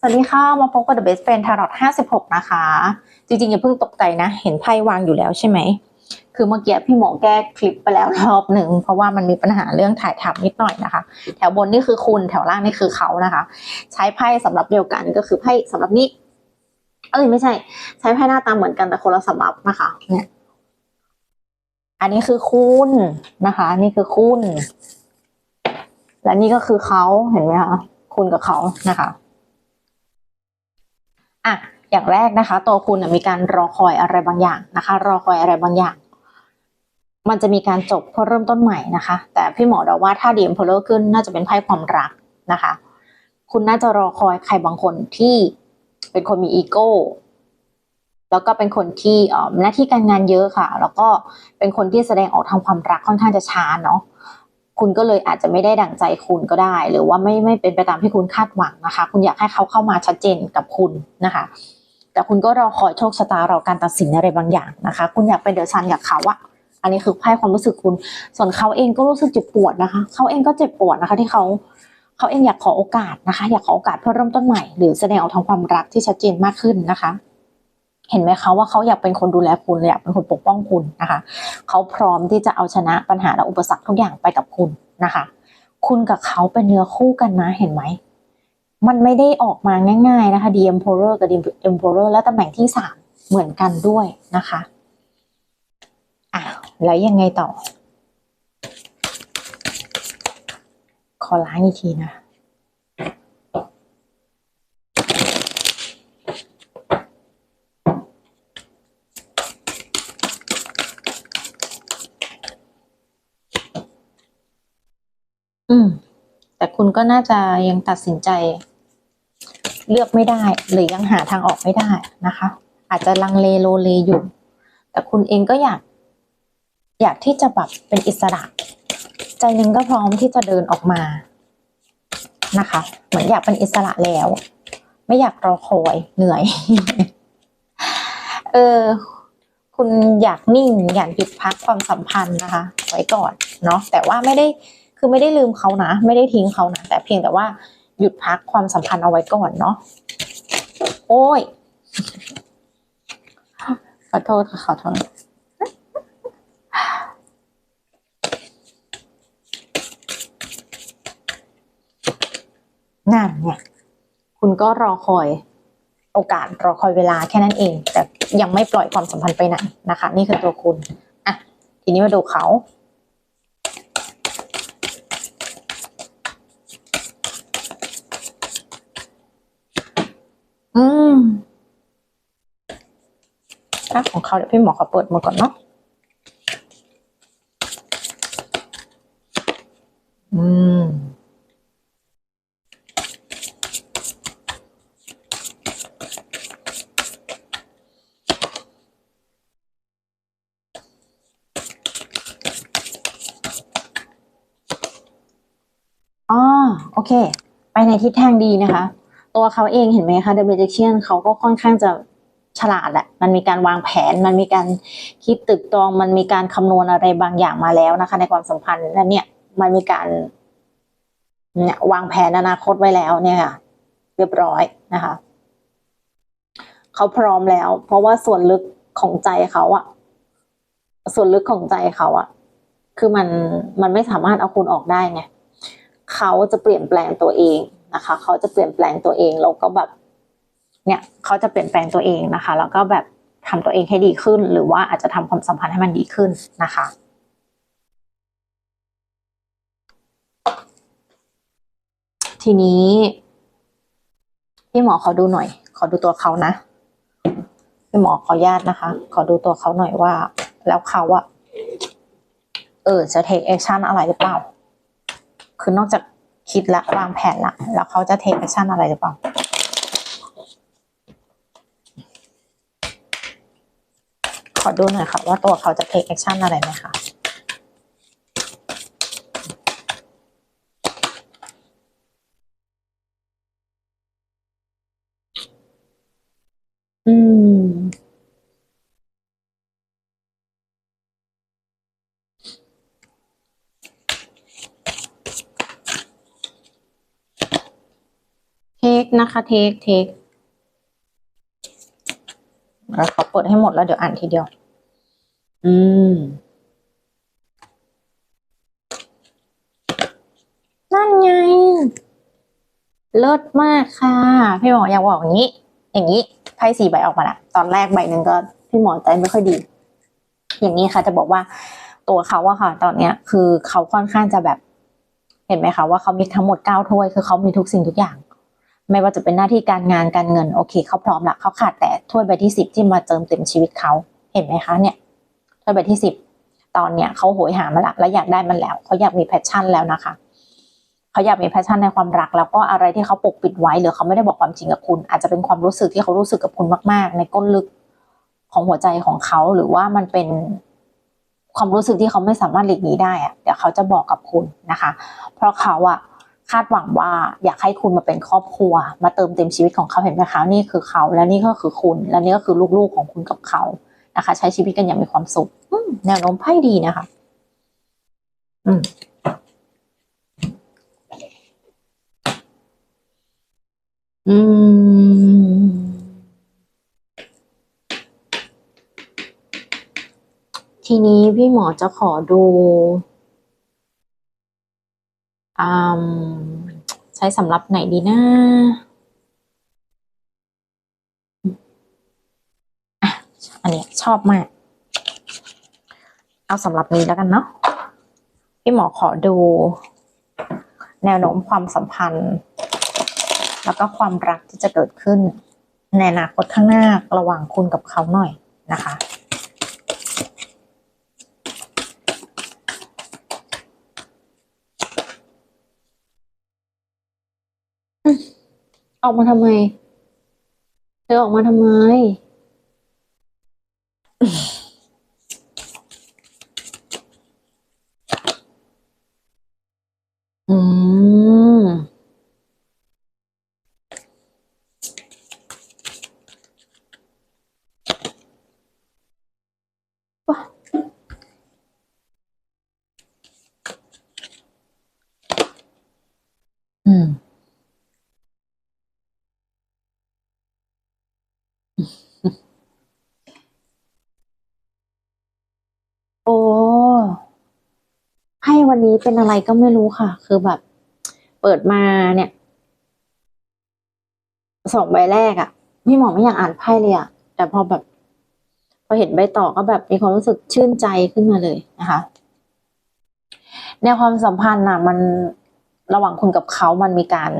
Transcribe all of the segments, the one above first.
สวัสดีค่ะ มาพบกับ The Best Friend Tarot 56 นะคะ จริงๆ อย่าเพิ่งตกใจนะ เห็นไพ่วางอยู่แล้วใช่ไหม คือเมื่อกี้พี่หมอแก้คลิปไปแล้วรอบหนึ่ง เพราะว่ามันมีปัญหาเรื่องถ่ายทำนิดหน่อยนะคะ แถวบนนี่คือคุณ แถวล่างนี่คือเขานะคะ ใช้ไพ่สำหรับเดียวกันก็คือไพ่สำหรับนี้ เอ้ยไม่ใช่ ใช้ไพ่หน้าตาเหมือนกันแต่คนละสำรับนะคะ เนี่ย อันนี้คือคุณนะคะ นี่คือคุณ และนี่ก็คือเขาเห็นไหมคะ คุณกับเขานะคะ อะอย่างแรกนะคะ ตัวคุณมีการรอคอยอะไรบางอย่างนะคะ รอคอยอะไรบางอย่าง มันจะมีการจบเพื่อเริ่มต้นใหม่นะคะ แต่พี่หมอเดาว่าถ้าดีมเพลเลขึ้นน่าจะเป็นไพ่ความรักนะคะ คุณน่าจะรอคอยใครบางคนที่เป็นคนมีอีโก้แล้วก็เป็นคนที่หน้าที่การงานเยอะค่ะ แล้วก็เป็นคนที่แสดงออกทางความรักค่อนข้างจะช้าเนาะ คุณก็เลยอาจจะไม่ได้ดั่งใจคุณก็ได้ หรือว่าไม่ไม่เป็นไปตามที่คุณคาดหวังนะคะ คุณอยากให้เขาเข้ามาชัดเจนกับคุณนะคะแต่คุณก็รอคอยโชคชะตารอการตัดสินอะไรบางอย่างนะคะ คุณอยากเป็นเดอะซันอยากเขาอะอันนี้คือไพ่ความรู้สึกคุณ ส่วนเขาเองก็รู้สึกเจ็บปวดนะคะ เขาเองก็เจ็บปวดนะคะ ที่เขาเขาเองอยากขอโอกาสนะคะ อยากขอโอกาสเพื่อเริ่มต้นใหม่ หรือแสดงออกทางความรักที่ชัดเจนมากขึ้นนะคะ เห็นไหมคะว่าเขาอยากเป็นคนดูแลคุณอยากเป็นคนปกป้องคุณนะคะเขาพร้อมที่จะเอาชนะปัญหาและอุปสรรคทุกอย่างไปกับคุณนะคะ คุณกับเขาเป็นเนื้อคู่กันนะเห็นไหมมันไม่ได้ออกมาง่าย ๆนะคะ The Emperor กับ The Emperor และตำแหน่งที่สามเหมือนกันด้วยนะคะอะแล้วยังไงต่อ ขอล้างอีกทีนะ อืม แต่คุณก็น่าจะยังตัดสินใจ เลือกไม่ได้ หรือยังหาทางออกไม่ได้นะคะ อาจจะลังเลโลเลอยู่ แต่คุณเองก็อยาก อยากที่จะแบบเป็นอิสระ ใจหนึ่งก็พร้อมที่จะเดินออกมานะคะ เหมือนอยากเป็นอิสระแล้ว ไม่อยากรอคอยเหนื่อย เออคุณอยากนิ่งอยากหยุดพักความสัมพันธ์นะคะ ไว้ก่อนเนาะแต่ว่าไม่ได้ คือไม่ได้ลืมเขานะ ไม่ได้ทิ้งเขานะแต่เพียงแต่ว่าหยุดพักความสัมพันธ์เอาไว้ก่อนเนาะโอ้ยขอโทษค่ะขอโทษนั่นเนี่ยคุณก็รอคอยโอกาสรอคอยเวลาแค่นั้นเอง แต่ยังไม่ปล่อยความสัมพันธ์ไปไหนนะคะ นี่คือตัวคุณ อะ ทีนี้มาดูเขา อืมถ้าของเขาเดี๋ยวพี่หมอขอเปิดมาก่อนเนาะอืมอ๋อโอเค ไปในทิศทางดีนะคะ ตัวเขาเองเห็นไหมคะ The Magician เขาก็ค่อนข้างจะฉลาดแหละ มันมีการวางแผน มันมีการคิดตึกตรอง มันมีการคำนวณอะไรบางอย่างมาแล้วนะคะ ในความสัมพันธ์และเนี่ย มันมีการเนี่ยวางแผนอนาคตไว้แล้วเนี่ยค่ะ เรียบร้อยนะคะ เขาพร้อมแล้ว เพราะว่าส่วนลึกของใจเขาอะส่วนลึกของใจเขาอะคือมันมันไม่สามารถเอาคุณออกได้ไงเขาจะเปลี่ยนแปลงตัวเอง นะคะ เขาจะเปลี่ยนแปลงตัวเองแล้วก็แบบเนี่ยเขาจะเปลี่ยนแปลงตัวเองนะคะ แล้วก็แบบทำตัวเองให้ดีขึ้น หรือว่าอาจจะทำความสัมพันธ์ให้มันดีขึ้นนะคะทีนี้พี่หมอขอดูหน่อย ขอดูตัวเขานะพี่หมอขออนุญาตนะคะ ขอดูตัวเขาหน่อยว่า แล้วเขาอะเออจะ take action อะไรหรือเปล่า คือนอกจาก คิดละวางแผนละแล้วเขาจะ take action อะไรหรือเปล่าขอดูหน่อยค่ะว่าตัวเขาจะ take action อะไรไหมคะอืม นะคะเทคเทคเราขอเปิดให้หมดแล้วเดี๋ยวอ่านทีเดียว อืม นั่นไง เลิศมากค่ะ พี่หมออยากบอกอย่างนี้ อย่างนี้ไพ่สี่ใบออกมาละตอนแรกใบหนึ่งก็พี่หมอใจไม่ค่อยดี อย่างนี้ค่ะ จะบอกว่าตัวเขาอะค่ะ ตอนเนี้ย คือเขาค่อนข้างจะแบบ เห็นไหมคะว่าเขามีทั้งหมดเก้าถ้วย คือเขามีทุกสิ่งทุกอย่าง ไม่ว่าจะเป็นหน้าที่การงานการเงินโอเคเขาพร้อมละเขาขาดแต่ถ้วยใบที่สิบที่มาเติมเต็มชีวิตเขาเห็นไหมคะเนี่ยถ้วยใบที่สิบตอนเนี้ยเขาโหยหามาละและอยากได้มันแล้วเขาอยากมีแพชชั่นแล้วนะคะเขาอยากมีแพชชั่นในความรัก แล้วก็อะไรที่เขาปกปิดไว้หรือเขาไม่ได้บอกความจริงกับคุณ อาจจะเป็นความรู้สึกที่เขารู้สึกกับคุณมาก ๆ ในก้นลึกของหัวใจของเขาหรือว่ามันเป็นความรู้สึกที่เขาไม่สามารถหลีกหนีได้อะเดี๋ยวเขาจะบอกกับคุณนะคะ เพราะเขาอะ คาดหวังว่าอยากให้คุณมาเป็นครอบครัว มาเติมเต็มชีวิตของเขาเห็นไหมคะนี่คือเขา และนี่ก็คือคุณ และนี่ก็คือลูกๆของคุณกับเขานะคะ ใช้ชีวิตกันอย่างมีความสุขแนวโน้มไพ่ดีนะคะ อืมอืมทีนี้พี่หมอจะขอดู ใช้สำหรับไหนดีนะอะอันนี้ชอบมาก เอาสำหรับนี้แล้วกันเนาะพี่หมอขอดู แนวโน้มความสัมพันธ์ แล้วก็ความรักที่จะเกิดขึ้นในอนาคตข้างหน้าระหว่างคุณกับเขาหน่อยนะคะ ออกมาทำไม เธอออกมาทำไม อืม โอ้ไพ่วันนี้เป็นอะไรก็ไม่รู้ค่ะ คือแบบ เปิดมาเนี่ยสองใบแรกอะพี่หมอไม่อยากอ่านไพ่เลยอะแต่พอแบบ พอเห็นใบต่อก็แบบมีความรู้สึกชื่นใจขึ้นมาเลยนะคะในความสัมพันธ์น่ะ มันระหว่างคุณกับเขามันมีการ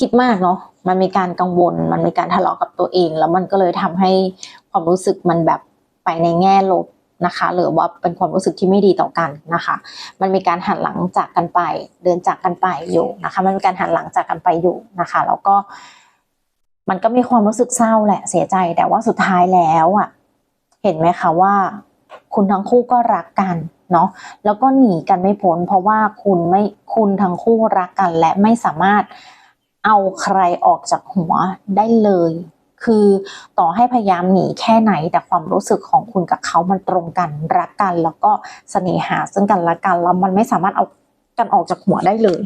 คิดมากเนาะมันมีการกังวล มันมีการทะเลาะกับตัวเอง แล้วมันก็เลยทำให้ความรู้สึกมันแบบไปในแง่ลบนะคะหรือว่าเป็นความรู้สึกที่ไม่ดีต่อกันนะคะ มันมีการหันหลังจากกันไป เดินจากกันไปอยู่นะคะ มันมีการหันหลังจากกันไปอยู่นะคะ แล้วก็ มันก็มีความรู้สึกเศร้าแหละเสียใจ แต่ว่าสุดท้ายแล้วอะ เห็นไหมคะว่า คุณทั้งคู่ก็รักกันเนาะแล้วก็หนีกันไม่พ้นเพราะว่าคุณไม่คุณทั้งคู่รักกัน และไม่สามารถ เอาใครออกจากหัวได้เลย คือต่อให้พยายามหนีแค่ไหน แต่ความรู้สึกของคุณกับเขามันตรงกัน รักกัน แล้วก็เสน่หาซึ่งกันและกันแล้วมันไม่สามารถเอากันออกจากหัวได้เลย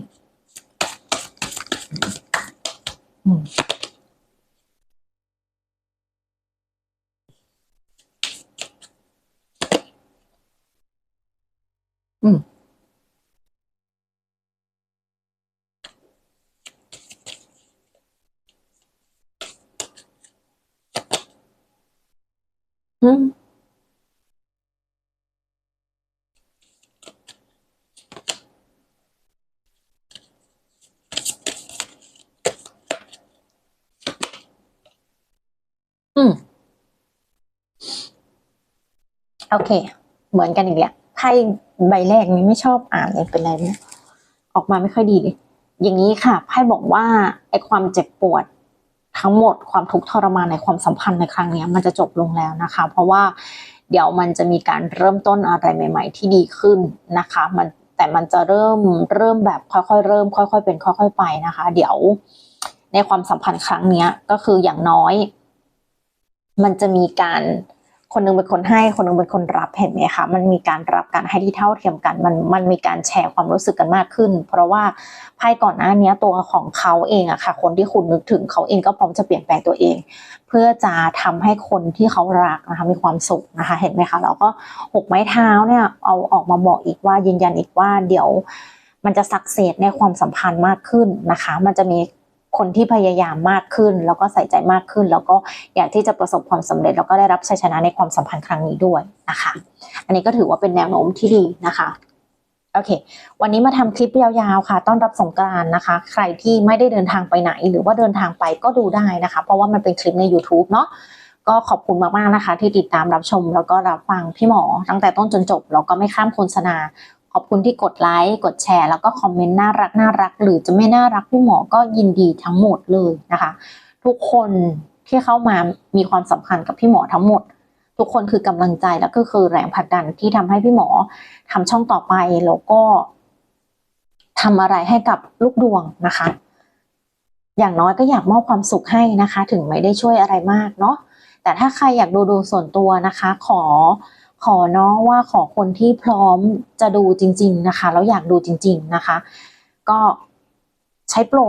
อืม อืมอืม โอเค เหมือนกันอีกแหละไพ่ใบแรกนี้ไม่ชอบอ่านเลยเป็นไรเนี่ยออกมาไม่ค่อยดีเลย อย่างนี้ค่ะไพ่บอกว่าไอ้ความเจ็บปวด ทั้งหมดความทุกข์ทรมานในความสัมพันธ์ในครั้งนี้มันจะจบลงแล้วนะคะ เพราะว่าเดี๋ยวมันจะมีการเริ่มต้นอะไรใหม่ ๆ ที่ดีขึ้นนะคะ มันแต่มันจะเริ่มเริ่มแบบค่อยๆเริ่ม ค่อย ๆ เป็นค่อย ๆ ไปนะคะ เดี๋ยวในความสัมพันธ์ครั้งนี้ก็คืออย่างน้อย มันจะมีการ คนหนึงเป็นคนให้คนหนึงเป็นคนรับเห็นไหมคะมันมีการรับการให้ที่เท่าเทียมกันมันมันมีการแชร์ความรู้สึกกันมากขึ้น เพราะว่าไพ่ก่อนหน้านี้ตัวของเขาเองอะค่ะ คนที่คุณนึกถึงเขาเองก็พร้อมจะเปลี่ยนแปลงตัวเอง เพื่อจะทำให้คนที่เขารักนะคะมีความสุขนะคะ เห็นไหมคะแล้วก็หกไม้เท้าเนี่ยเอาออกมาบอกอีกว่ายืนยันอีกว่าเดี๋ยวมันจะสักเซสในความสัมพันธ์มากขึ้นนะคะ มันจะมี คนที่พยายามมากขึ้น แล้วก็ใส่ใจมากขึ้น แล้วก็อยากที่จะประสบความสำเร็จ แล้วก็ได้รับชัยชนะในความสัมพันธ์ครั้งนี้ด้วยนะคะ อันนี้ก็ถือว่าเป็นแนวโน้มที่ดีนะคะโอเค วันนี้มาทำคลิปยาวๆค่ะ ต้อนรับสงกรานต์นะคะ ใครที่ไม่ได้เดินทางไปไหน หรือว่าเดินทางไปก็ดูได้นะคะ เพราะว่ามันเป็นคลิปใน YouTube เนาะ ก็ขอบคุณมากๆนะคะ ที่ติดตามรับชมแล้วก็รับฟังพี่หมอตั้งแต่ต้นจนจบ แล้วก็ไม่ข้ามโฆษณา ขอบคุณที่กดไลค์ กดแชร์ แล้วก็คอมเมนต์น่ารักน่ารัก หรือจะไม่น่ารักพี่หมอก็ยินดีทั้งหมดเลยนะคะ ทุกคนที่เข้ามามีความสำคัญกับพี่หมอทั้งหมด ทุกคนคือกำลังใจแล้วก็คือแรงผลักดันที่ทำให้พี่หมอทำช่องต่อไปแล้วก็ทำอะไรให้กับลูกดวงนะคะ อย่างน้อยก็อยากมอบความสุขให้นะคะ ถึงไม่ได้ช่วยอะไรมากเนาะแต่ถ้าใครอยากดูดูส่วนตัวนะคะ ขอ ขอเนาะว่าขอคนที่พร้อมจะดูจริง ๆนะคะ แล้วอยากดูจริง ๆนะคะ ก็ใช้โปร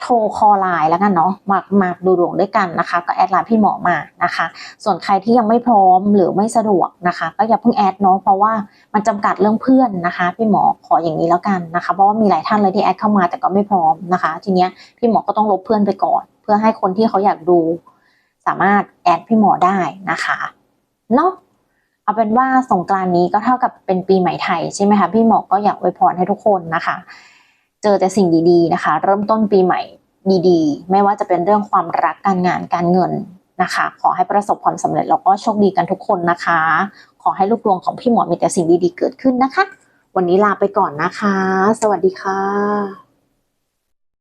โทรคอไลน์แล้วกันเนาะมามาดูดวงด้วยกันนะคะ ก็แอดไลน์พี่หมอมานะคะ ส่วนใครที่ยังไม่พร้อมหรือไม่สะดวกนะคะ ก็อย่าเพิ่งแอดเนาะเพราะว่ามันจำกัดเรื่องเพื่อนนะคะ พี่หมอขออย่างนี้แล้วกันนะคะ เพราะว่ามีหลายท่านเลยที่แอดเข้ามาแต่ก็ไม่พร้อมนะคะ ทีเนี้ยพี่หมอก็ต้องลบเพื่อนไปก่อน เพื่อให้คนที่เขาอยากดู สามารถแอดพี่หมอได้นะคะเนาะ เอาเป็นว่าสงกรานนี้ก็เท่ากับเป็นปีใหม่ไทยใช่ไหมคะพี่หมอกก็อยากอวยพรให้ทุกคนนะคะ เจอแต่สิ่งดีๆนะคะ เริ่มต้นปีใหม่ดีๆ ไม่ว่าจะเป็นเรื่องความรักการงานการเงินนะคะ ขอให้ประสบความสำเร็จแล้วก็โชคดีกันทุกคนนะคะ ขอให้ลูกดวงของพี่หมอมีแต่สิ่งดีๆเกิดขึ้นนะคะ วันนี้ลาไปก่อนนะคะ สวัสดีค่ะ